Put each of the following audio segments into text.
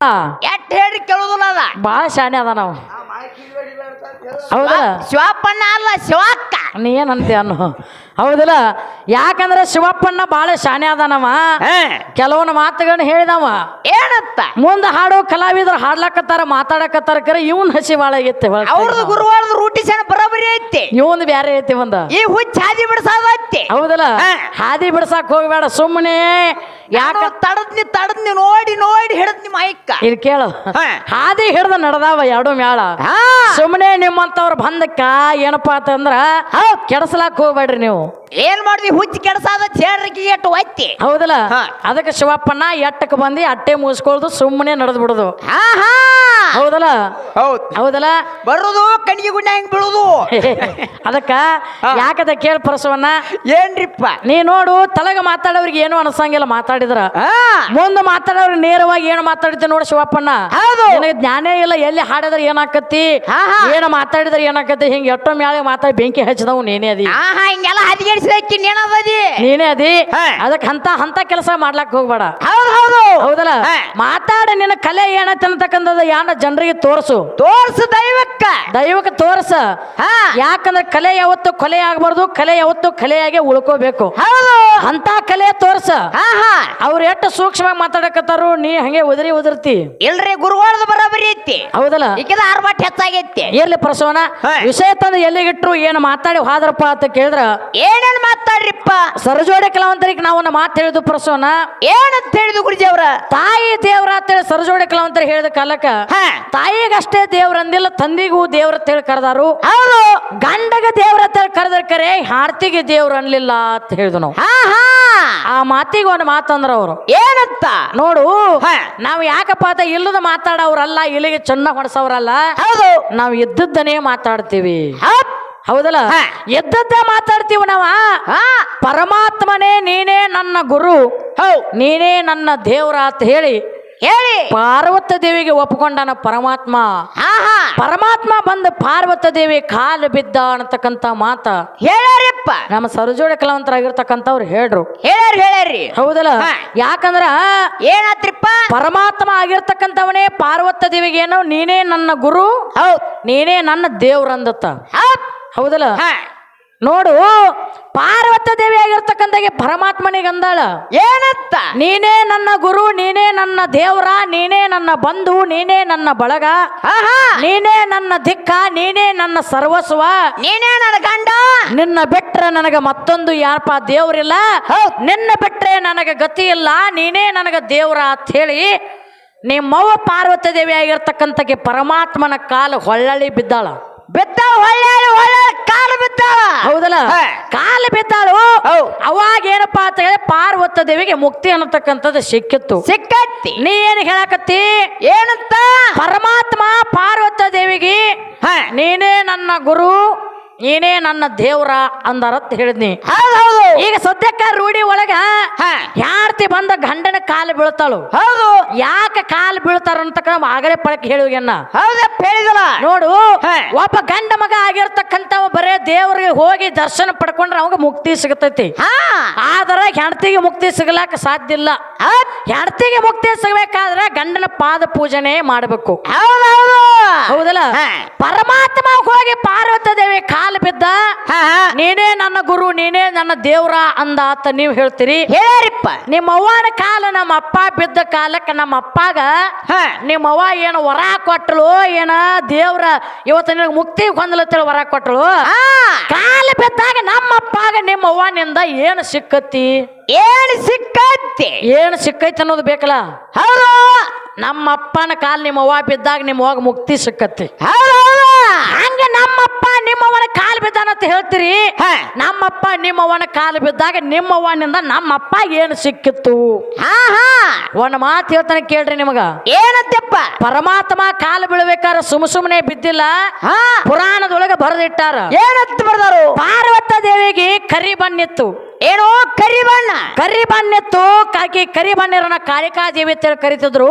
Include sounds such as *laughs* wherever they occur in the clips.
ಎಟ್ ಹೇಳಿ ಕೇಳುದಿಲ್ಲ ಅದ? ಭಾಳ ಶಾನೆ ಅದ ನಾವು ಹೌದಾ ಶಿವಪ್ಪಣ್ಣ ಅಲ್ಲ ಶಿವಕ್ಕ. ನೀ ಏನಂತೀಯ ಅನ್ನು? ಹೌದಲ್ಲ? ಯಾಕಂದ್ರೆ ಶಿವಪ್ಪಣ್ಣ ಭಾಳ ಶಾಣೆ ಅದಾನವ. ಕೆಲವೊಂದು ಮಾತುಗಳನ್ನ ಹೇಳಿದವ. ಏನತ್ತ? ಮುಂದೆ ಹಾಡೋ ಕಲಾವಿದ್ರು ಹಾಡ್ಲಕತ್ತಾರ ಮಾತಾಡಕತ್ತಾರ ಕರೆ ಇವನ್ ಹಸಿ ಬಾಳ ಆಗೈತೆ ಅವ್ರದ್ದು ಗುರುವಾರದ ರೂಟಿ ಸಣ್ಣ ಬರಬರಿ ಐತಿ. ಇವನ್ ಬ್ಯಾರೆ ಐತಿ ಒಂದ. ಈ ಹುಚ್ಚ ಹಾದಿ ಬಿಡ್ಸಾದ ಐತಿ. ಹೌದಲ್ಲ? ಹಾದಿ ಬಿಡ್ಸಾಕ್ ಹೋಗ್ಬೇಡ ಸುಮ್ಮನೆ ಯಾಕ ತಡದ್ನಿ ತಡದ್ನಿ ನೋಡಿ ನೋಡಿ ಹಿಡದ್ ನಿಮ್ಮ ಐಕ್ಕ ಇಲ್ಲಿ ಕೇಳು. ಹಾದಿ ಹಿಡ್ದ ನಡೆದಾವ ಎರಡು ಮ್ಯಾಳ. ಸುಮ್ಮನೆ ನಿಮ್ಮಂತವ್ರ ಬಂದಕ್ಕ ಏನಪ್ಪಾ ಅಂತಂದ್ರ ಕೆಡಸ್ಲಾಕ್ ಹೋಗ್ಬೇಡ್ರಿ ನೀವು. know ಏನ್ ಮಾಡಿದ್ವಿ ಹುಚ್ಚ ಕೆಡಸಾದ ಚೇಡ್ರಿಗೆ ಎಟ್ಟು ಒತ್ತಿ. ಹೌದಲ್ಲ? ಹಾ. ಅದಕ್ಕೆ ಶಿವಪ್ಪನ ಎಟ್ಟಕ್ಕೆ ಬಂದು ಅಟ್ಟೆ ಮುಗಿಸ್ಕೊಳ್ದು ಸುಮ್ಮನೆ ನಡೆದು ಬಿಡುದು. ಹಾ ಹಾ. ಹೌದಲ್ಲ? ಹೌದ್. ಹೌದಲ್ಲ? ಬರುದು ಕಣ್ಣಿಗೆ ಗುಂಡ ಹೆಂಗ್ ಬೀಳುದು? *laughs* ಅದಕ್ಕ ಯಾಕದ ಕೇಳ ಪರಸವನ್ನ? ಏನ್ರಿಪ್ಪ? ನೀ ನೋಡು ತಲೆಗೆ ಮಾತಾಡೋರಿಗೆ ಏನು ಅನ್ಸಂಗಿಲ್ಲ ಮಾತಾಡಿದ್ರ. ಹಾ. ಮುಂದೆ ಮಾತಾಡೋರು ನೇರವಾಗಿ ಏನು ಮಾತಾಡಿದ್ದೆ ನೋಡು ಶಿವಪ್ಪಣ್ಣ ಹೌದು. ನಿನಗೆ ಜ್ಞಾನೇ ಇಲ್ಲ ಎಲ್ಲಿ ಹಾಡಿದ್ರೆ ಏನಾಕತಿ ಹಾ, ಹಾ. ಏನು ಮಾತಾಡಿದ್ರೆ ಏನಾಕತಿ ಹಿಂಗೆ ಎಷ್ಟೋ ಮ್ಯಾಲೆ ಮಾತಾಡಿ ಬೆಂಕಿ ಹಚ್ಚಿದವು ನೀನೇ ಅದಿ. ಹಾ ಹಾ ಹಿಂಗೆಲ್ಲ ಹದಿಗೆಡಿಸಿದಕ್ಕಿ ಏನದದಿ ನೀನೇ ಅದಿ? ಹಾ. ಅದಕ್ಕೆ ಅಂತ ಅಂತ ಕೆಲಸ ಮಾಡ್ಲಾಕ್ ಹೋಗ್ಬೇಡ. ಹೌದು ಹೌದು. ಹೌದಲ್ಲ. ಮಾತಾಡ ನಿನ್ನ ಕಲೆ ಏನೈತೆ ಅಂತಕ್ಕಂಥದ್ದು ಯಾನ ಜನರಿಗೆ ತೋರಿಸು. ತೋರ್ಸು ದೈವಕ್ಕ. ದೈವಕ್ಕೆ ತೋರ್ಸ. ಹಾ. ಯಾಕಂದ್ರೆ ಕಲೆ ಯಾವತ್ತು ಕೊಲೆ ಆಗ್ಬಾರ್ದು ಕಲೆ ಯಾವತ್ತು ಕಲೆಯಾಗೆ ಉಳ್ಕೋಬೇಕು. ಹೌದು. ಅಂತ ಕಲೆ ತೋರ್ಸ. ಹಾ ಹಾ ಅವ್ರು ಎಷ್ಟು ಸೂಕ್ಷ್ಮವಾಗಿ ಮಾತಾಡಕತ್ತಾರು ನೀ ಹಂಗೆ ಉದರಿ ಉದರ್ತಿ. ಇಲ್ರಿ ಗುರುಗಳದ ಬರೋಬರಿ ಐತಿ. ಹೌದಲ್ಲ? ಈಗ ಆರ್ಭಟ ಹೆಚ್ಚಾಗೈತಿ. ಎಲ್ಲಿ ಪ್ರಸವನ. ಹಾ. ವಿಷಯ ತಂದು ಎಲ್ಲಿಗಿಟ್ರು ಏನು ಮಾತಾಡಿ ಹಾದ್ರಪ್ಪ ಅಂತ ಕೇಳಿದ್ರ? ಏನೇನ್ ಮಾತಾಡ್ರಿಪ್ಪ? ಸರಜೋಡೆ ಕಲಾವಂತರಿಗೆ ನಾವು ಒಂದು ಮಾತು ಹೇಳಿದ್ದು ಪ್ರಸವನ. ಏನಂತ ಹೇಳಿದ್ರು ಗುರುಜಿ ಅವರ? ತಾಯಿ ದೇವ್ರ ಅಂತೇಳಿ ಸರಜೋಡೆ ಕಲಾವಂತರ ಹೇಳಿದ ಕಾಲಕ್ಕ. ಹಾ. ತಾಯಿಗಷ್ಟೇ ದೇವ್ರ ಅಂದಿಲ್ಲ ತಂದಿಗೂ ದೇವ್ರ ಅಂತ ಹೇಳಿ ಕರೆದಾರು. ಹೌದು. ಗಂಡಗ ದೇವ್ರ ಅಂತೇಳಿ ಕರೆದ್ರ ಕರೆ ಹಾರ್ತಿಗೆ ದೇವ್ರ ಅನ್ಲಿಲ್ಲ ಅಂತ ಹೇಳಿದ್ರು ನಾವು. ಹಾ. ಆ ಮಾತಿಗೆ ಒಂದು ಮಾತಂದ್ರ ಅವರು. ಏನಂತ? ನೋಡು. ನಾವು ಯಾಕಪ್ಪ ಅಂತ ಇಲ್ಲದ ಮಾತಾಡೋರಲ್ಲ ಇಲ್ಲಿಗೆ ಚೆನ್ನಾಗಿ ಹೊಡ್ಸವ್ರಲ್ಲ ಹೌದು. ನಾವು ಇದ್ದದ್ದನ್ನೇ ಮಾತಾಡ್ತೀವಿ. ಹೌದಲ್ಲ? ಹಾ. ಎದ್ದದ್ದೇ ಮಾತಾಡ್ತೀವಿ ನಾವ? ಪರಮಾತ್ಮನೇ ನೀನೇ ನನ್ನ ಗುರು. ಹೌ ನೀನೇ ನನ್ನ ದೇವ್ರ ಅಂತ ಹೇಳಿ ಹೇಳಿ. ಪಾರ್ವತ ದೇವಿಗೆ ಒಪ್ಪಿಕೊಂಡನ ಪರಮಾತ್ಮ. ಪರಮಾತ್ಮ ಬಂದ ಪಾರ್ವತ ದೇವಿ ಕಾಲು ಬಿದ್ದ ಅನ್ನತಕ್ಕಂತ ಮಾತ. ಹೇಳ್ಯಾರಿಪ್ಪ. ನಮ್ಮ ಸರಜೋಡೆ ಕಲಾವಂತರಾಗಿರ್ತಕ್ಕಂಥವ್ರು ಹೇಳ್ರು. ಹೇಳ್ಯಾರ ಹೇಳ್ಯಾರಿ. ಹೌದಲ್ಲ. ಯಾಕಂದ್ರ ಏನಾತ್ರಿಪ್ಪ? ಪರಮಾತ್ಮ ಆಗಿರ್ತಕ್ಕಂಥವನೇ ಪಾರ್ವತ ದೇವಿಗೆ ಏನೋ ನೀನೇ ನನ್ನ ಗುರು ಹೌದ್. ನೀನೇ ನನ್ನ ದೇವ್ರಂದತ್ತ. ಹೌದಲ್ಲ? ನೋಡು ಪಾರ್ವತ ದೇವಿ ಆಗಿರ್ತಕ್ಕಂಥಗೆ ಪರಮಾತ್ಮನಿಗೆ ಅಂದಾಳ. ಏನತ್ತ? ನೀನೇ ನನ್ನ ಗುರು ನೀನೇ ನನ್ನ ದೇವ್ರ ನೀನೇ ನನ್ನ ಬಂಧು ನೀನೇ ನನ್ನ ಬಳಗ ನೀನೇ ನನ್ನ ದಿಕ್ಕ ನೀನೇ ನನ್ನ ಸರ್ವಸ್ವ. ನೀನೇ ನನ್ನ ಗಂಡ? ನಿನ್ನ ಬಿಟ್ರೆ ನನಗೆ ಮತ್ತೊಂದು ಯಾರಪ್ಪ ದೇವ್ರಿಲ್ಲ. ನಿನ್ನ ಬಿಟ್ರೆ ನನಗೆ ಗತಿ ಇಲ್ಲ ನೀನೇ ನನಗೆ ದೇವ್ರ ಅಂತ ಹೇಳಿ ನಿಮ್ಮವ್ವ ಪಾರ್ವತ ದೇವಿ ಆಗಿರ್ತಕ್ಕಂಥ ಪರಮಾತ್ಮನ ಕಾಲು ಹೊಳ್ಳಳಿ ಬಿದ್ದಾಳ. ಬಿದ್ದ ಹೊಳ್ಳಿ ಬಿದ್ದಾಳ ಹೌದಲ್ಲ. ಕಾಲು ಬಿದ್ದಾಳು. ಅವಾಗ ಏನಪ್ಪಾ ಅಂತ ಹೇಳಿ ಪಾರ್ವತ ದೇವಿಗೆ ಮುಕ್ತಿ ಅನ್ನತಕ್ಕಂಥದ್ದು ಸಿಕ್ಕಿತ್ತು. ಸಿಕ್ಕತ್ತಿ ನೀ ಏನ್ ಹೇಳಕತ್ತಿ? ಏನಂತ? ಪರಮಾತ್ಮ ಪಾರ್ವತ ದೇವಿಗೆ ನೀನೇ ನನ್ನ ಗುರು. ನೀನೇ ನನ್ನ ದೇವ್ರ ಅಂದಾರತ್ ಹೇಳಿದ್ನಿ. ಹೌದು ಈಗ ಸದ್ಯಕ್ಕ ರೂಢಿ ಒಳಗ ಯಾರ್ತಿ ಬಂದ ಗಂಡನ ಕಾಲು ಬೀಳ್ತಾಳು? ಹೌದು. ಯಾಕೆ ಕಾಲು ಬೀಳ್ತಾರ ಅಂತ ಆಗಲೇ ಪಳಕ್ ಹೇಳುವನ್ನ ಹೌದಪ್ಪ ಹೇಳಿದಲ್ಲ. ನೋಡು ಒಬ್ಬ ಗಂಡ ಮಗ ಆಗಿರ್ತಕ್ಕಂತ ಬರೇ ದೇವ್ರಿಗೆ ಹೋಗಿ ದರ್ಶನ ಪಡ್ಕೊಂಡ್ರೆ ಅವಾಗ ಮುಕ್ತಿ ಸಿಗತೈತಿ. ಆದ್ರೆ ಹೆಂಡತಿಗೆ ಮುಕ್ತಿ ಸಿಗಲಾಕ ಸಾಧ್ಯ ಇಲ್ಲ. ಹೆಂಡತಿಗೆ ಮುಕ್ತಿ ಸಿಗಬೇಕಾದ್ರೆ ಗಂಡನ ಪಾದ ಪೂಜನೆ ಮಾಡಬೇಕು. ಹೌದು ಹೌದು. ಹೌದಲ್ಲ. ಪರಮಾತ್ಮ ಹೋಗಿ ಪಾರ್ವತ ದೇವಿ ಕಾಲು ಬಿದ್ದ ನೀನೇ ನನ್ನ ಗುರು ನೀನೇ ನನ್ನ ದೇವ್ರ ಅಂದ ಅಂತ ನೀವು ಹೇಳ್ತೀರಿ? ಹೇಳಿಪ್ಪ ನಿಮ್ಮ ಅವ್ವನ ಕಾಲ ನಮ್ಮ ಅಪ್ಪ ಬಿದ್ದ ಕಾಲಕ್ಕೆ ನಮ್ಮ ಅಪ್ಪಾಗ ನಿಮ್ಮ ಅವ್ವ ಏನು ವರ ಕೊಟ್ಟಳು ಏನ ದೇವ್ರ ಇವತ್ತು ನಿನಗೆ ಮುಕ್ತಿ ಹೊಂದಲತ್ತೇಳಿ ವರ ಕೊಟ್ಟಳು ಆ ಕಾಲು ಬಿದ್ದಾಗ ನಮ್ಮ ಅಪ್ಪಾಗ ನಿಮ್ಮ ಅವ್ವನಿಂದ ಏನು ಸಿಕ್ಕತ್ತಿ? ಏನು ಸಿಕ್ಕತ್ತಿ? ಏನು ಸಿಕ್ಕೈತಿ ಅನ್ನೋದು ಬೇಕಲ್ಲ? ಹೌದು. ನಮ್ಮ ಅಪ್ಪನ ಕಾಲು ನಿಮ್ಮ ಅವ್ವ ಬಿದ್ದಾಗ ನಿಮ್ಮ ಹೋಗಿ ಮುಕ್ತಿ ಸಿಕ್ಕತ್ತೆ. ಹಂಗ ನಮ್ಮಪ್ಪ ನಿಮ್ಮವನ ಕಾಲು ಬಿದ್ದಾನ ಅಂತ ಹೇಳ್ತೀರಿ. ನಮ್ಮಪ್ಪ ನಿಮ್ಮವ್ವನ ಕಾಲು ಬಿದ್ದಾಗ ನಿಮ್ಮವ್ವನಿಂದ ನಮ್ಮಪ್ಪ ಏನು ಸಿಕ್ಕಿತ್ತು? ಹಾ ಹಾ. ಒಂದು ಮಾತು ಹೇಳ್ತಾನೆ ಕೇಳ್ರಿ ನಿಮಗ. ಏನತ್ತಪ್ಪ ಪರಮಾತ್ಮ ಕಾಲು ಬೀಳ್ಬೇಕಾದ್ರೆ ಸುಮ್ ಸುಮ್ಮನೆ ಬಿದ್ದಿಲ್ಲ? ಹಾ. ಪುರಾಣದೊಳಗೆ ಬರೆದಿಟ್ಟಾರ. ಏನಂತ ಬರ್ದಾರು ಪಾರ್ವತ ದೇವಿಗೆ ಕರಿ ಬಣ್ಣಿತ್ತು ಏನೋ ಕರಿ ಬಣ್ಣ ಕರಿ ಬಣ್ಣಿತ್ತು ಕಾಕಿ ಕರಿ ಬಣ್ಣರನ್ನ ಕಾಳಿಕಾ ದೇವಿ ಅಂತೇಳಿ ಕರಿತಿದ್ರು.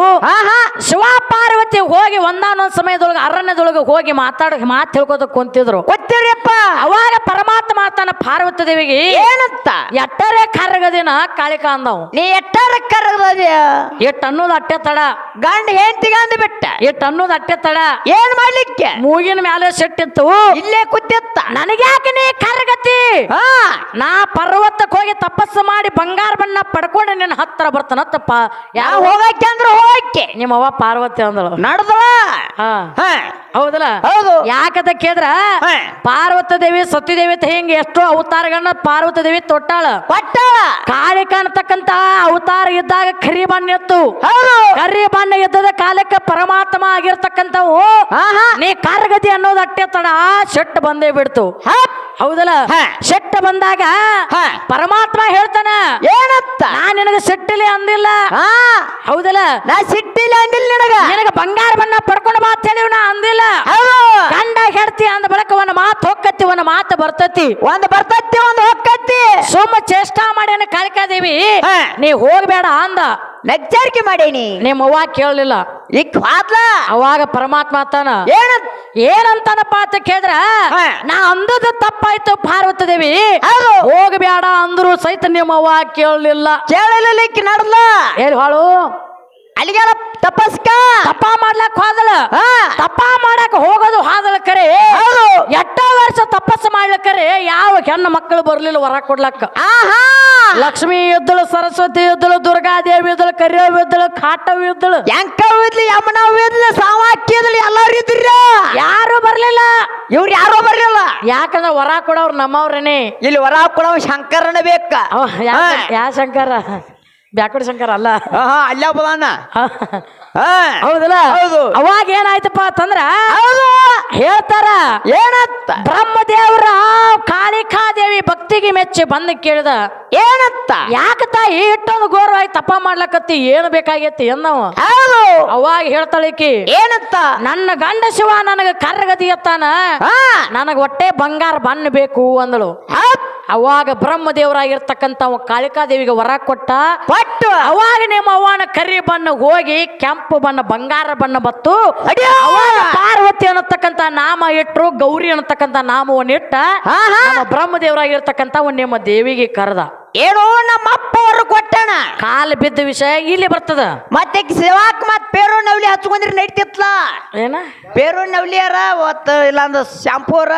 ಶಿವ ಪಾರ್ವತಿ ಹೋಗಿ ಒಂದಾನೊಂದ್ ಸಮಯದೊಳಗೆ ಅರಣ್ಯದೊಳಗೆ ಹೋಗಿ ಮಾತಾಡ ಮಾತು ಹೇಳ್ಕೋತ ಕುಂತಿದ್ರು. ಗೊತ್ತಿರಿಯಪ್ಪ. ಅವಾಗ ಪರಮಾತ್ಮ ತನ್ನ ಪಾರ್ವತಿ ದೇವಿಗೆ ಏನಂತ? ಎಟ್ಟರೆ ಕರಗದಿನ ಕಾಳಿಕಾ ಅಂದವು. ನೀ ಎಟ್ಟರೆ ಕರಗದ ಎಟ್ ಅನ್ನೋದು ಅಟ್ಟೆ ತಡ. ಗಂಡ ಹೆಂಡತಿಗೆ ಗಂಡ ಬಿಟ್ಟ? ಎಟ್ ಅನ್ನೋದು ಅಟ್ಟೆ ತಡ. ಏನ್ ಮಾಡ್ಲಿಕ್ಕೆ? ಮೂಗಿನ ಮ್ಯಾಲೆ ಸೆಟ್ಟಿತ್ತು ಇಲ್ಲೇ ಕೂತಿತ್ತ. ನನಗ್ಯಾಕೆ ನೀ ಕರಗತಿ? ಹಾ. ನಾ ಪರ್ವತಕ್ಕೆ ಹೋಗಿ ತಪಸ್ಸು ಮಾಡಿ ಬಂಗಾರ ಬಣ್ಣ ಪಡ್ಕೊಂಡು ನಿನ್ನ ಹತ್ತಿರ ಬರ್ತಾನತ್ತಪ್ಪ ಯಾವ ಯಾವ ಹೋಗಕ್ಕೆ ಅಂದ್ರೆ ಹೋಗಕ್ಕೆ. ನಿಮ್ಮವ್ವ ಪಾರ್ವತಿ ಅಂದಳು. ನಡ್ದಳ? ಹೌದಲ್ಲ? ಹೌದು. ಯಾಕದ ಕೇಳಿದ್ರ. ಪಾರ್ವತ ದೇವಿ ಸತ್ಯದೇವಿ ಅಂತ ಹಿಂಗೆ ಎಷ್ಟೋ ಅವತಾರಗಳನ್ನ ಪಾರ್ವತ ದೇವಿ ತೊಟ್ಟಾಳ. ಒಟ್ಟ ಕಾಳಿ ಕಾಣತಕ್ಕಂತ ಅವತಾರ ಇದ್ದಾಗ ಕರಿ ಬಣ್ಣ ಇತ್ತು ಹೌದು. ಕರಿ ಬಣ್ಣ ಇದ್ದದ ಕಾಲಕ್ಕೆ ಪರಮಾತ್ಮ ಆಗಿರ್ತಕ್ಕಂಥವು. ನೀ ಕಾರ್ಗತಿ ಅನ್ನೋದು ಅಟ್ಟೆ ತಡ ಶೆಟ್ ಬಂದೇ ಬಿಡ್ತು. ಹೌದಲ್ಲ? ಶೆಟ್ ಶೆಟ್ಟ ಬಂದಾಗ. ಪರಮಾತ್ಮ ಹೇಳ್ತಾನ ಏನತ್ತ? ನಾ ನಿನಗ ಸಿಟ್ಟಿಲಿ ಅಂದಿಲ್ಲ. ಹಾ ಹೌದಲ್ಲ? ನಾ ಸಿಟ್ಟಿಲ್ಲ ಅಂದಿಲ್ಲ ನಿನಗ. ನಿನಗ ಬಂಗಾರ ಬಣ್ಣ ಪಡ್ಕೊಂಡು ಮಾತು ಹೇಳಿವ್ ನಾ ಅಂದಿಲ್ಲ. ಗಂಡ ಹೆಡ್ತಿ ಅಂದ ಬಳಕ ಒಂದು ಮಾತು ಹೊಕ್ಕತ್ತಿ ಒಂದು ಮಾತು ಬರ್ತತಿ. ಒಂದ್ ಬರ್ತತಿ ಒಂದ್ ಹೋಗತಿ ಸುಮ್ಮ ಚೇಷ್ಟಾ ಮಾಡ್ಯಾನ ಕಾಳಿಕಾದೇವಿ. ಹಾ. ನೀ ಹೋಗ್ಬೇಡ ಅಂದ. ನಗ್ಜಾರಿಕೆ ಮಾಡೇನಿ. ನಿಮ್ಮ ಅವ್ವ ಕೇಳಲಿಲ್ಲ. ಈಗ ಹಾದ್ಲ ಅವಾಗ ಪರಮಾತ್ಮ ತಾನ ಏನ ಏನಂತಾನಪ್ಪ ಅಂತ ಕೇಳಿದ್ರ ಹಾ. ನಾ ಅಂದದ ತಪ್ಪಾಯ್ತು ಪಾರ್ವತಿ ದೇವಿ. ಹೌದು. ಹೋಗಬೇಡ ಅಂದ್ರು ಸಹಿತ ನಿಮ್ಮ ಅವ್ವ ಕೇಳಲಿಲ್ಲ. ಕೇಳಲಿಕ್ಕೆ ನಡ್ದ ಹೇಳಿ ಹಾಳು. ಅಲ್ಲಿಗೆಲ್ಲ ತಪಸ್ಕ. ತಪ್ಪ ಮಾಡ್ಲಕ್ ಹೋದಳ. ಹಾ. ತಪ್ಪ ಮಾಡಕ್ ಹೋಗೋದು ಹಾದಳ ಕರೆ ಹೌದು ಎಷ್ಟೋ ವರ್ಷ ತಪಸ್ಸು ಮಾಡ್ಲಿಕ್ಕರೆ ಯಾವ ಹೆಣ್ಣು ಮಕ್ಕಳು ಬರಲಿಲ್ಲ ವರ ಕೊಡ್ಲಕ್ಕ? ಆಹಾ! ಲಕ್ಷ್ಮಿ ಇದ್ದಳು ಸರಸ್ವತಿ ಇದ್ದಳು ದುರ್ಗಾದೇವಿ ಇದ್ದಳು ಕರಿಯವ್ ಇದ್ದಳು ಕಾಟವ್ ಇದ್ದಳು. ಎಂಕ ಇದ್ಲಿ ಯಮನ ಇದ್ಲಿ ಎಲ್ಲಾರು ಇದ್ರ. ಯಾರು ಬರ್ಲಿಲ್ಲ. ಇವ್ರು ಯಾರು ಬರ್ಲಿಲ್ಲ. ಯಾಕಂದ್ರೆ ವರ ಕೊಡವ್ರು ನಮ್ಮವ್ರನೇ. ಇಲ್ಲಿ ವರ ಕೊಡವ್ ಶಂಕರನ ಬೇಕ. ಅವ ಯಾ ಶಂಕರ? ಬ್ಯಾಕುಡಿ ಶಂಕರ ಅಲ್ಲ. ಅಲ್ಲ ಬದಾನ ಹೌದಲ್ಲ? ಹೌದು. ಅವಾಗ ಏನಾಯ್ತಪ್ಪ ಅಂತಂದ್ರ ಹೌದು. ಹೇಳ್ತಾರ ಏನತ್ತ? ಬ್ರಹ್ಮದೇವ್ರ ಕಾಳಿಕಾದೇವಿ ಭಕ್ತಿಗೆ ಮೆಚ್ಚಿ ಬಂದು ಕೇಳಿದ ಏನತ್ತ? ಯಾಕ ತಾಯಿ ಇಟ್ಟೊಂದು ಘೋರವಾಗಿ ತಪ್ಪ ಮಾಡ್ಲಕತ್ತಿ ಏನು ಬೇಕಾಗೈತಿ ಎನ್ನವ? ಹೌದು. ಅವಾಗ ಹೇಳ್ತಾಳಿಕಿ ಏನತ್ತ? ನನ್ನ ಗಂಡ ಶಿವ ನನಗ ಹಾ. ನನಗ ಹೊಟ್ಟೆ ಬಂಗಾರ ಬಣ್ಣ ಬೇಕು ಅಂದಳು. ಅವಾಗ ಕಾಳಿಕಾ ದೇವಿಗೆ ವರ ಕೊಟ್ಟ ಪಟ್ಟು ಅವಾಗ ನಿಮ್ಮ ಅವನ ಕರಿ ಬಣ್ಣ ಹೋಗಿ ಕೆಂಪು ಬಣ್ಣ ಬಂಗಾರ ಬಣ್ಣ ಬತ್ತು. ಪಾರ್ವತಿ ಅನ್ನತಕ್ಕಂತ ನಾಮ ಇಟ್ಟರು ಗೌರಿ ಅನ್ನತಕ್ಕಂತ ನಾಮವನ್ನು ಇಟ್ಟ. ಬ್ರಹ್ಮದೇವರಾಗಿರ್ತಕ್ಕಂತ ಹಾ. ನಮ್ಮ ನಿಮ್ಮ ದೇವಿಗೆ ಕರೆದ. ಏನೋ ನಮ್ಮ ಅಪ್ಪ ಅವರು ಕೊಟ್ಟಣ. ಕಾಲು ಬಿದ್ದ ವಿಷಯ ಇಲ್ಲಿ ಬರ್ತದ. ಮತ್ತೆ ಸೇವಾಕ್ ಮತ್ ಪೇರು ನವಲಿ ಹಚ್ಕೊಂಡ್ರಿ ನಡಿತಿತ್ಲ. ಏನ? ಪೇರು ನವಲಿಯಾರ ಒತ್ತ ಇಲ್ಲಾಂದ್ರ ಶಾಂಪೂ ಅವರ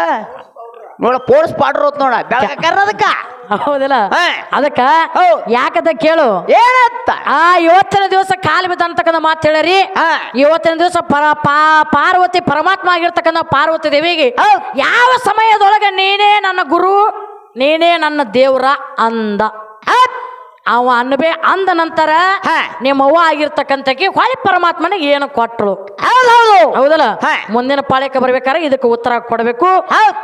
ನೋಡ ಪೋರ್ಸ್ ಪಾಡ್ರ ನೋಡ ಬೆಳಕ ಅದಕ್ಕ ಹೌದಿಲ್ಲ. ಅದಕ್ಕ ಯಾಕದ ಯಾಕಂತ ಕೇಳು? ಏನತ್ತ ಆ ಇವತ್ತಿನ ದಿವಸ ಕಾಲು ಬಿದ್ದ ಅಂತಕ್ಕಂಥ ಮಾತು ಹೇಳರಿ. ಆ ಇವತ್ತಿನ ದಿವಸ ಪರ ಪಾ- ಪಾರ್ವತಿ ಪರಮಾತ್ಮ ಆಗಿರ್ತಕ್ಕಂಥ ಪಾರ್ವತಿ ದೇವಿಗೆ. ಯಾವ ಸಮಯದೊಳಗೆ ನೀನೇ ನನ್ನ ಗುರು ನೀನೇ ನನ್ನ ದೇವ್ರ ಅಂದ. ಅವ ಅನ್ಬೇ ಅಂದ ನಂತರ. ನಿಮ್ಮ ಅವ್ವ ಆಗಿರ್ತಕ್ಕಂಥಕ್ಕೆ ಹೊಳೆ ಪರಮಾತ್ಮನಿಗೆ ಏನು ಕೊಟ್ಟರು ಹೌದ್ ಹೌದು. ಹೌದಲ್ಲ. ಮುಂದಿನ ಪಾಳ್ಯಕ್ಕೆ ಬರ್ಬೇಕಾದ್ರೆ ಇದಕ್ಕೆ ಉತ್ತರ ಕೊಡಬೇಕು.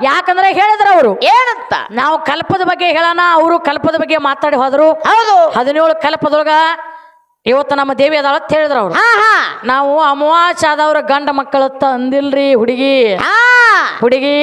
ಯಾಕಂದ್ರೆ ಹೇಳಿದ್ರ ಅವರು. ಏನಂತ? ನಾವು ಕಲ್ಪದ ಬಗ್ಗೆ ಹೇಳೋಣ ಅವರು ಕಲ್ಪದ ಬಗ್ಗೆ ಮಾತಾಡಿ ಹೋದ್ರು. ಹೌದು. ಹದಿನೇಳು ಕಲ್ಪದೊಳಗ ಇವತ್ತು ನಮ್ಮ ದೇವಿ ಅದಾಳ ಅಂತ ಹೇಳಿದ್ರು ಅವ್ರು. ನಾವು ಅಮಾವಾಸ್ಯ ಆದವ್ರ ಗಂಡ ಮಕ್ಕಳತ್ತ ಅಂದಿಲ್ರಿ ಹುಡುಗಿ. ಹುಡುಗಿ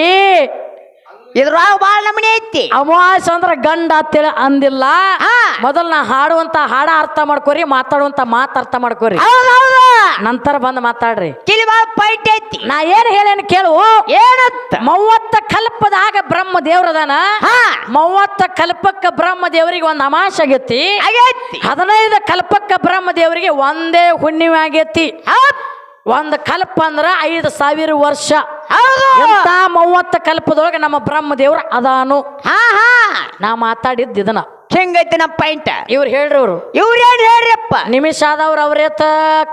ಇದ್ರೊಳಗ ಬಾಳ ನಮನಿ ಐತಿ. ಅಮಾವಾಸ್ಯ ಅಂದ್ರ ಗಂಡ ಅಂತೇಳಿ ಅಂದಿಲ್ಲ. ಹಾ. ಮೊದಲ್ ನಾ ಹಾಡುವಂತ ಹಾಡ ಅರ್ಥ ಮಾಡ್ಕೋರಿ ಮಾತಾಡುವಂತ ಮಾತು ಅರ್ಥ ಮಾಡ್ಕೋರಿ. ಹೌದ್ ಹೌದು ನಂತರ ಬಂದು ಮಾತಾಡ್ರಿ. ಕಿಲಿ ಬಾಳ ಪೈಟ್ ಐತಿ. ನಾ ಏನ್ ಹೇಳೇನು ಕೇಳು? ಏನತ್ತ? ಮೂವತ್ತ ಕಲ್ಪದಾಗ ಬ್ರಹ್ಮ ದೇವ್ರದಾನ ಹಾ. ಮೂವತ್ತ ಕಲ್ಪಕ್ಕ ಬ್ರಹ್ಮ ದೇವರಿಗೆ ಒಂದ್ ಅಮಾಶ ಆಗೈತಿ. ಆಗೈತಿ. ಹದಿನೈದು ಕಲ್ಪಕ್ಕ ಬ್ರಹ್ಮ ದೇವರಿಗೆ ಒಂದೇ ಹುಣ್ಣಿಮೆ ಆಗೈತಿ. ಹೌದ್. ಒಂದ್ ಕಲ್ಪ ಅಂದ್ರ ಐದು ಸಾವಿರ ವರ್ಷ. ಎಂತ ಮೂವತ್ತ ಕಲ್ಪದೊಳಗೆ ನಮ್ಮ ಬ್ರಹ್ಮ ದೇವ್ರ ಅದಾನು ನಾ ಮಾತಾಡಿದ್ದು ಇದನ್ನ. ಹೆಂಗೈತಿ ನಮ್ಮ ಪಾಯಿಂಟ್? ಇವ್ರು ಹೇಳ್ರಿ ಅವ್ರು. ಇವ್ರೇನ್ ಹೇಳ್ರಿಯಪ್ಪ? ನಿಮಿಷ ಆದವ್ರ ಅವ್ರೇತ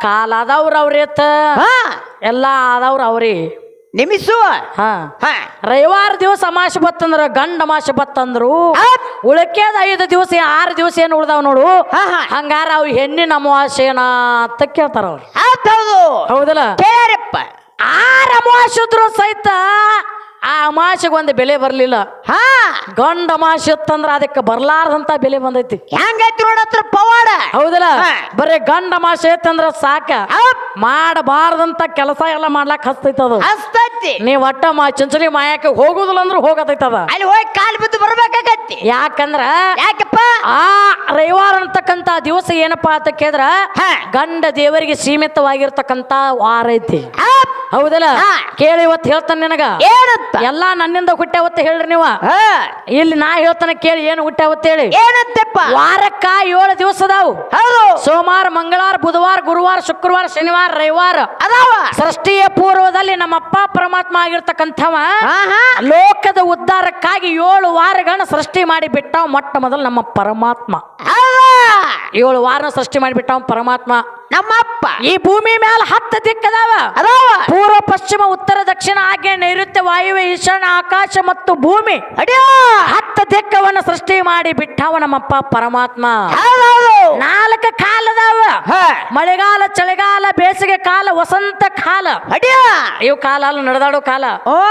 ಕಾಲ ಆದವ್ರ ಅವ್ರೇತ. ಎಲ್ಲಾ ಆದವ್ರ ಅವ್ರಿ. ನಿಮಿಸು ಹಾ. ಹಾ. ರವಿವಾರ ದಿವಸ ಅಮಾಶ ಬತ್ತಂದ್ರ ಗಂಡ ಅಮಾಶ ಬತ್ತಂದ್ರು. ಉಳಕೇದ ಐದು ದಿವಸ ಆರು ದಿವಸ ಏನು ಉಳ್ದಾವ್ ನೋಡು. ಹಾ ಹಾ. ಹಂಗಾರ ಅವು ಹೆಣ್ಣಿನ ಅಮಾವಾಸ್ಯೆ ಏನ ಅಂತ ಕೇಳ್ತಾರ ಅವ್ರು. ಹೌದ್ ಹೌದು. ಹೌದಲ್ಲ? ಕೇಳ್ಯಾರಪ್ಪ. ಆರು ಅಮಾವಾಸ್ಯ ಇದ್ರು ಸಹಿತ ಆ ಅಮಾಶೆಗೆ ಒಂದು ಬೆಲೆ ಬರಲಿಲ್ಲ. ಹಾ. ಗಂಡ ಅಮಾಶೆ ಇತ್ತಂದ್ರ ಅದಕ್ಕೆ ಬರ್ಲಾರ್ದಂತ ಬೆಲೆ ಬಂದೈತಿ. ಹೆಂಗೈತಿ ನೋಡತ್ರ ಪವಾಡ. ಹೌದಲ್ಲ? ಹಾ. ಬರೀ ಗಂಡ ಅಮಾಶೆ ಐತಂದ್ರ ಸಾಕ. ಹೌದ್. ಮಾಡಬಾರ್ದಂತ ಕೆಲಸ ಎಲ್ಲ ಮಾಡ್ಲಾಕ್ ಹಸ್ತೈತ ಅದು. ಹಸ್ತೈತಿ ನೀವ್ ಒಟ್ಟ ಮಾ ಚಂಚಲಿ ಮಾಯಾಕ ಹೋಗುದಿಲ್ಲ ಅಂದ್ರೆ ಹೋಗತೈತದ. ಅಲ್ಲಿ ಹೋಗಿ ಕಾಲ್ ಬಿದ್ದು ಬರ್ಬೇಕಾಗತ್ತೆ. ಯಾಕಂದ್ರ ಯಾಕಪ್ಪ? ಆ ರವಿವಾರ ಅಂತಕ್ಕಂತ ದಿವಸ ಏನಪ್ಪಾ ಅಂತ ಕೇಳಿದ್ರ. ಗಂಡ ದೇವರಿಗೆ ಸೀಮಿತವಾಗಿರ್ತಕ್ಕಂತ ವಾರ ಐತಿ. ಹೌದಲ್ಲ? ಕೇಳಿ ಇವತ್ತು ಹೇಳ್ತಾನೆ ನಿನಗ. ಏನಂತ? ಎಲ್ಲಾ ನನ್ನಿಂದ ಹುಟ್ಟ್ಯಾವತ್ತ ಹೇಳ್ರಿ ನೀವ. ಇಲ್ಲಿ ನಾ ಹೇಳ್ತಾನೆ ಕೇಳಿ ಏನು ಹುಟ್ಟ್ಯಾವತ್ತ ಹೇಳಿ. ಏನಂತಪ್ಪ? ಏಳು ದಿವಸ ಅದಾವು. ಹೌದು. ಸೋಮವಾರ ಮಂಗಳವಾರ ಬುಧವಾರ ಗುರುವಾರ ಶುಕ್ರವಾರ ಶನಿವಾರ ರವಿವಾರ ಅದಾವ. ಸೃಷ್ಟಿಯ ಪೂರ್ವದಲ್ಲಿ ನಮ್ಮಪ್ಪ ಪರಮಾತ್ಮ ಆಗಿರ್ತಕ್ಕಂಥವ ಲೋಕದ ಉದ್ಧಾರಕ್ಕಾಗಿ ಏಳು ವಾರಗಳನ್ನ ಸೃಷ್ಟಿ ಮಾಡಿ ಬಿಟ್ಟವ ಮೊಟ್ಟ ಮೊದಲು ನಮ್ಮ ಪರಮಾತ್ಮ. ಏಳು ವಾರನ ಸೃಷ್ಟಿ ಮಾಡಿ ಬಿಟ್ಟವ ಪರಮಾತ್ಮ. ನಮ್ಮಪ್ಪ. ಈ ಭೂಮಿ ಮೇಲೆ ಹತ್ತು ದಿಕ್ಕದಾವ ಅದಾವ. ಪೂರ್ವ ಪಶ್ಚಿಮ ಉತ್ತರ ದಕ್ಷಿಣ ಆಗ್ನೇಯ ನೈಋತ್ಯ ವಾಯುವ್ಯ ಈಶಾನ್ಯ ಆಕಾಶ ಮತ್ತು ಭೂಮಿ ಅಡಿಯೋ. ಹತ್ತು ದಿಕ್ಕವನ್ನ ಸೃಷ್ಟಿ ಮಾಡಿ ಬಿಟ್ಟವ ನಮ್ಮಪ್ಪ ಪರಮಾತ್ಮ. ನಾಲ್ಕು ಕಾಲದಾವ. ಮಳೆಗಾಲ ಚಳಿಗಾಲ ಬೇಸಿಗೆ ಕಾಲ ವಸಂತ ಕಾಲ. ಅಡಿಯಾ. ಇವು ಕಾಲ ಅಲ್ಲ ನಡೆದಾಡೋ ಕಾಲ. ಓ.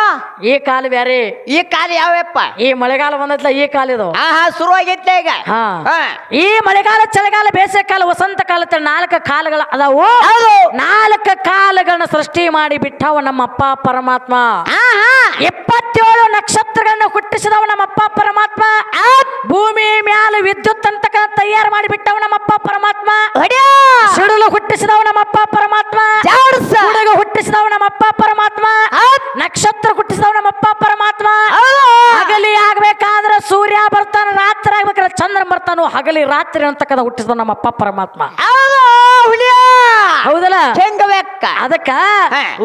ಈ ಕಾಲ ಬ್ಯಾರೆ. ಈ ಕಾಲ ಯಾವಪ್ಪ ಈ ಮಳೆಗಾಲ ಬಂದೈತ್ಲ ಈ ಕಾಲ ಇದು. ಹಾ ಹಾ ಶುರುವಾಗೈತೆ ಈಗ. ಹಾ. ಹಾ. ಈ ಮಳೆಗಾಲ ಚಳಿಗಾಲ ಬೇಸಿಗೆ ಕಾಲ ವಸಂತ ಕಾಲ ನಾಲ್ಕು ಕಾಲಗಳ ಅದಾವು. ನಾಲ್ಕು ಕಾಲಗಳನ್ನ ಸೃಷ್ಟಿ ಮಾಡಿ ಬಿಟ್ಟವ ನಮ್ಮಪ್ಪ ಪರಮಾತ್ಮ. ಹಾ ಹಾ ಇಪ್ಪತ್ತೇಳು ನಕ್ಷತ್ರಗಳನ್ನ ಹುಟ್ಟಿಸಿದವ ನಮ್ಮಪ್ಪ ಪರಮಾತ್ಮ. ಭೂಮಿ ಮ್ಯಾಲ ವಿದ್ಯುತ್ ಅಂತ ತಯಾರು ಮಾಡಿ ಬಿಟ್ಟವ ನಮ್ಮಪ್ಪ ಪರಮಾತ್ಮ. ಸಿಡಲು ಹುಟ್ಟಿಸಿದವ ನಮ್ಮಪ್ಪ ಪರಮಾತ್ಮ. ಹುಡುಗ ಹುಟ್ಟಿಸಿದವ ನಮ್ಮಪ್ಪ ಪರಮಾತ್ಮ. ನಕ್ಷತ್ರ ಹುಟ್ಟಿಸಿದವ ನಮ್ಮಪ್ಪ ಪರಮಾತ್ಮ. ಹಗಲಿ ಆಗ್ಬೇಕಾದ್ರ ಸೂರ್ಯ ಬರ್ತಾನ ರಾತ್ರಿ ಆಗ್ಬೇಕಾದ್ರೆ ಚಂದ್ರ ಬರ್ತಾನು ಹಗಲಿ ರಾತ್ರಿ ಅಂತಕ್ಕದ ಹುಟ್ಟಿಸಿದ ನಮ್ಮಪ್ಪ ಪರಮಾತ್ಮ. ಹೌದಲ್ಲ? ಅದಕ್ಕ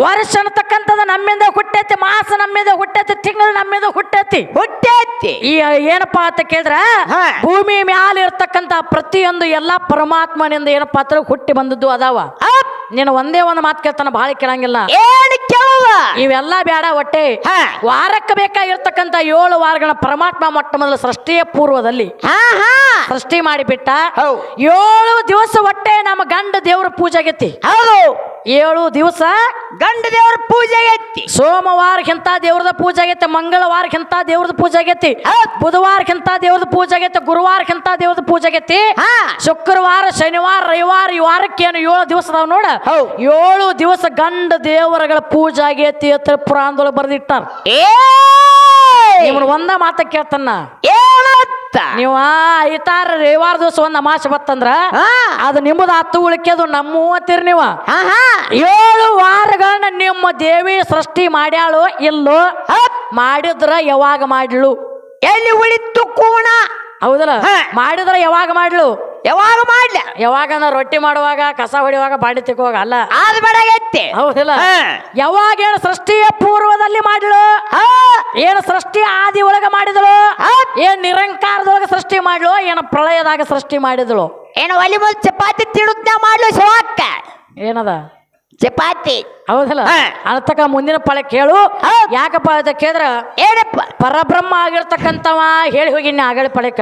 ವರ್ಷ ಅನ್ನತಕ್ಕಂಥದ್ದು ನಮ್ಮಿಂದ ಹುಟ್ಟೈತಿ ಮಾಸ ನಮ್ಮಿಂದ ಹುಟ್ಟೈತಿ ತಿಂಗಳು ನಮ್ಮಿಂದ ಹುಟ್ಟೈತಿ. ಹುಟ್ಟೈತಿ. ಈ ಏನಪ್ಪಾ ಅಂತ ಕೇಳಿದ್ರ ಹಾ. ಭೂಮಿ ಮ್ಯಾಲ ಇರ್ತಕ್ಕಂತ ಪ್ರತಿಯೊಂದು ಎಲ್ಲಾ ಪರಮಾತ್ಮನಿಂದ ಏನ ಪಾತ್ರ ಹುಟ್ಟಿ ಬಂದದ್ದು ಅದಾವ. ಅಪ್, ನೀನು ಒಂದೇ ಒಂದು ಮಾತು ಕೇಳ್ತಾನ ಬಹಳ ಕೇಳಂಗಿಲ್ಲ. ಇವೆಲ್ಲಾ ಬೇಡ ಒಟ್ಟೆ. ವಾರಕ್ಕೆ ಬೇಕಾಗಿರ್ತಕ್ಕಂಥ ಏಳು ವಾರಗಳ ಪರಮಾತ್ಮ ಮೊಟ್ಟ ಮೊದಲು ಸೃಷ್ಟಿಯ ಪೂರ್ವದಲ್ಲಿ ಹಾ ಹಾ. ಸೃಷ್ಟಿ ಮಾಡಿಬಿಟ್ಟ. ಏಳು ದಿವಸ ಒಟ್ಟೆ ನಮ್ಮ ಗಂಡ ದೇವ್ರ ಪೂಜೆ ಆಗೈತಿ ಹೌದು. ಏಳು ದಿವಸ ಗಂಡ ದೇವ್ರ ಪೂಜೆ ಐತಿ ಸೋಮವಾರಕ್ಕಿಂತ ದೇವ್ರದ ಪೂಜೆ ಆಗೈತೆ ಮಂಗಳವಾರಕ್ಕಿಂತ ದೇವ್ರದ ಪೂಜೆ ಆಗೈತಿ. ಬುಧವಾರಕ್ಕಿಂತ ದೇವ್ರದ ಪೂಜೆ ಆಗೈತೆ ಗುರುವಾರಕ್ಕಿಂತ ದೇವ್ರದ ಪೂಜೆ ಆಗೈತಿ. ಶುಕ್ರವಾರ ಶನಿವಾರ ರವಿವಾರ ಈ ವಾರಕ್ಕೇನು ಏಳು ದಿವಸ ಅದಾವ ನೋಡ? ಏಳು ದಿವಸ ಗಂಡ ದೇವರಗಳ ಪೂಜೆ ಆಗೈತಿ ಅಂತ ಪುರಾಣದೊಳಗೆ ಬರೆದಿಟ್ಟಾರ. ನಿಮ್ಮನ್ನ ಒಂದ ಮಾತ ಕೇಳ್ತಾನ ಏನತ್ತ ನೀವ ಐತಾರ ರವಿವಾರ ದಿವಸ ಒಂದ್ ಅಮಾಸೆ ಬತ್ತಂದ್ರ ಅದು ನಿಮ್ಮದು ಹತ್ತು ಉಳಿಕೆದು ನಮ್ಮ ಅಂತೀರಿ ನೀವ. ಏಳು ವಾರಗಳನ್ನ ನಿಮ್ಮ ದೇವಿ ಸೃಷ್ಟಿ ಮಾಡ್ಯಾಳು ಇಲ್ಲೋ ಮಾಡಿದ್ರ ಯಾವಾಗ ಮಾಡ್ಲು? ಎಲ್ಲಿ ಉಳಿತು ಕೋಣ? ಹೌದಲ್ಲ. ಮಾಡಿದ್ರ ಯಾವಾಗ ಮಾಡ್ಲು? ಯಾವಾಗ ಮಾಡ್ಲ. ಯಾವಾಗ ರೊಟ್ಟಿ ಮಾಡುವಾಗ ಕಸ ಹೊಡಿಯುವಾಗ ಬಾಡಿ ತಿಕ್ಕುವಾಗ ಅಲ್ಲ. ಆದ್ ಬೇಡಾಗೈತಿ ಹೌದಿಲ್ಲ. ಯಾವಾಗ ಏನು ಸೃಷ್ಟಿಯ ಪೂರ್ವದಲ್ಲಿ ಮಾಡ್ಲು ಏನು ಸೃಷ್ಟಿ ಆದಿ ಒಳಗ ಮಾಡಿದಳು? ಏನ್ ನಿರಂಕಾರದೊಳಗ ಸೃಷ್ಟಿ ಮಾಡ್ಲು ಏನು ಪ್ರಳಯದಾಗ ಸೃಷ್ಟಿ ಮಾಡಿದಳು? ಏನು ಒಲಿ ಚಪಾತಿ ತಿಳುತ್ತ ಮಾಡ್ಲು ಶಿವಕ್ಕ. ಏನದ? ಚಪಾತಿ. ಹೌದಲ್ಲ? ಹಾ. ಮುಂದಿನ ಪಳೆ ಕೇಳು. ಯಾಕಪ್ಪ ಅಂತ ಕೇಳಿದ್ರ ಏನಪ್ಪ? ಪರಬ್ರಹ್ಮ ಆಗಿರ್ತಕ್ಕಂಥವ ಹೇಳಿ ಹೋಗಿ ಆಗಳಿ ಪಳೆಕ.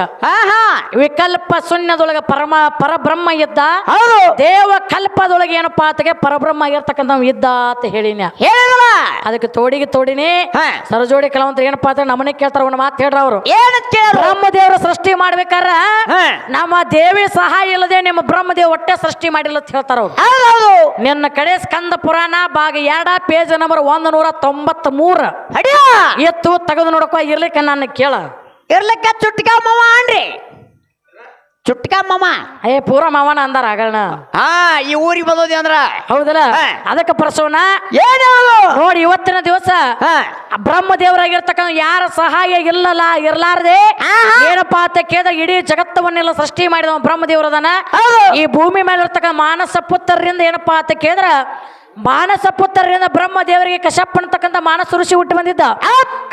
ವಿಕಲ್ಪ ಶೂನ್ಯದೊಳಗ ಪರಮ ಪರಬ್ರಹ್ಮ ಇದ್ದ. ಹೌದು. ದೇವ ಕಲ್ಪದೊಳಗೆ ಏನಪ್ಪಾ ಆತಗೆ ಪರಬ್ರಹ್ಮ ಆಗಿರ್ತಕ್ಕಂಥವ್ ಇದ್ದ ಅಂತ ಹೇಳಿನ. ಹೇಳಿದಲ್ಲ? ಅದಕ್ಕೆ ತೋಡಿಗೆ ತೋಡಿನಿ. ಸರಜೋಡಿ ಕೆಲವಂತ ಏನಪ್ಪಾ ಅಂತ ನಮ್ಮನೆ ಕೇಳ್ತಾರ ಒಂದು ಮಾತು ಹೇಳ್ರ ಅವರು. ಬ್ರಹ್ಮ ದೇವರ ಸೃಷ್ಟಿ ಮಾಡ್ಬೇಕಾರ ನಮ್ಮ ದೇವಿ ಸಹಾಯ ಇಲ್ಲದೆ ನಿಮ್ಮ ಬ್ರಹ್ಮದೇವ ಒಟ್ಟೆ ಸೃಷ್ಟಿ ಮಾಡಿಲ್ಲ ಅಂತ ಹೇಳ್ತಾರ ಅವ್ರು. ನಿನ್ನ ಕಡೆ ಸ್ಕಂದ ಪುರಾಣ ಭಾಗ ಎರಡ ಪೇಜ್ ನಂಬರ್ ಒಂದ್ ನೂರ ತೊಂಬತ್ ಮೂರ ಅಡಿಯ! ಎತ್ತು ತೆಗೆದು ನೋಡಕ ಇರ್ಲಿಕ್ಕೆ ನನ್ನ ಕೇಳ. ಇರ್ಲಿಕ್ಕೆ ಚುಟ್ಕ ಮಾವ ಅನ್ರಿ. ಚುಟ್ಕ ಮಾವ. ಏ ಪೂರ ಮಾವನ ಅಂದಾರ ಆಗಣ ಹಾ ಈ ಊರಿಗೆ ಬಂದೋದಿ ಅಂದ್ರ. ಹೌದಲ್ಲ? ಹಾ. ಅದಕ್ಕೆ ಪ್ರಸವನ? ಏನು ನೋಡಿ ಇವತ್ತಿನ ದಿವಸ ಹಾ. ಬ್ರಹ್ಮ ದೇವರಾಗಿರ್ತಕ್ಕಂಥ ಯಾರ ಸಹಾಯ ಇಲ್ಲಲ್ಲ ಇರ್ಲಾರ್ದೆ ಆಹಾ. ಏನಪ್ಪಾ ಅಂತ ಕೇಳಿದ್ರೆ ಇಡೀ ಜಗತ್ತವನ್ನೆಲ್ಲ ಸೃಷ್ಟಿ ಮಾಡಿದ ಬ್ರಹ್ಮ ದೇವರದನ ಹೌದು. ಈ ಭೂಮಿ ಮೇಲೆ ಇರ್ತಕ್ಕಂಥ ಮಾನಸ ಪುತ್ರರಿಂದ ಏನಪ್ಪಾ ಅಂತ ಕೇಳಿದ್ರ ಮಾನಸ ಪುತ್ರರಿಂದ ಬ್ರಹ್ಮ ದೇವರಿಗೆ ಕಶ್ಯಪ ಅಂತಕ್ಕಂಥ ಮಾನಸ ಋಷಿ ಹುಟ್ಟಿ ಬಂದಿದ್ದ.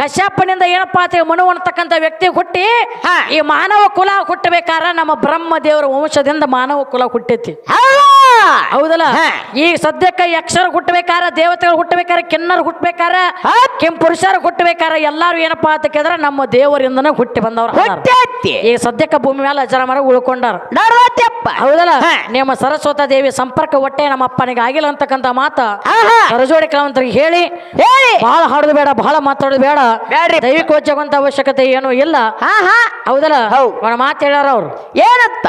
ಕಶ್ಯಪ್ಪನಿಂದ ಏನಪ್ಪಾ ಅಂತ ಮನು ಅಂತಕ್ಕಂಥ ವ್ಯಕ್ತಿ ಹುಟ್ಟಿ. ಈ ಮಾನವ ಕುಲ ಹುಟ್ಟಬೇಕಾರ ನಮ್ಮ ಬ್ರಹ್ಮ ದೇವರ ವಂಶದಿಂದ ಮಾನವ ಕುಲ ಹುಟ್ಟೈತಿ. ಹೌದಲ್ಲ? ಈ ಈಗ ಸದ್ಯಕ್ಕೆ ಯಕ್ಷರು ಹುಟ್ಟಬೇಕಾರ ದೇವತೆಗಳು ಹುಟ್ಟಬೇಕಾರ ಕಿನ್ನರು ಹುಟ್ಟಬೇಕಾರ ಕೆಂಪುರುಷರು ಕೆಂಪ ಪುರುಷರು ಹುಟ್ಟಬೇಕಾರ ಎಲ್ಲಾರು ಏನಪ್ಪಾ ಅಂತ ಕೇಳಿದ್ರೆ ನಮ್ಮ ದೇವರಿಂದನೇ ಹುಟ್ಟಿ ಬಂದವ್ರು ಈ ಈಗ ಸದ್ಯಕ್ಕೆ ಭೂಮಿ ಮೇಲೆ ಅಜರ ಮರ ಉಳ್ಕೊಂಡಾರ. ಹೌದಲ್ಲ? ನಿಮ್ಮ ಸರಸ್ವತ ದೇವಿ ಸಂಪರ್ಕ ಒಟ್ಟೆ ನಮ್ಮ ಅಪ್ಪನಿಗೆ ಆಗಿಲ್ಲ ಅಂತಕ್ಕಂಥ ಮಾತ ಆಹಾ. ಸರಜೋಡಿ ಕಲಾವಂತರಿಗೆ ಹೇಳಿ. ಹೇಳಿ. ಬಹಳ ಹಾಡುದು ಬೇಡ ಬಹಳ ಮಾತಾಡುದು ಬೇಡ. ಬೇಡ್ರಿ. ದೈವಿಕ ಅವಶ್ಯಕತೆ ಏನು ಇಲ್ಲ. ಹೌದಲ್ಲ? ಹೌದು. ಮಾತು ಹೇಳ್ಯಾರ ಅವ್ರು. ಏನಂತ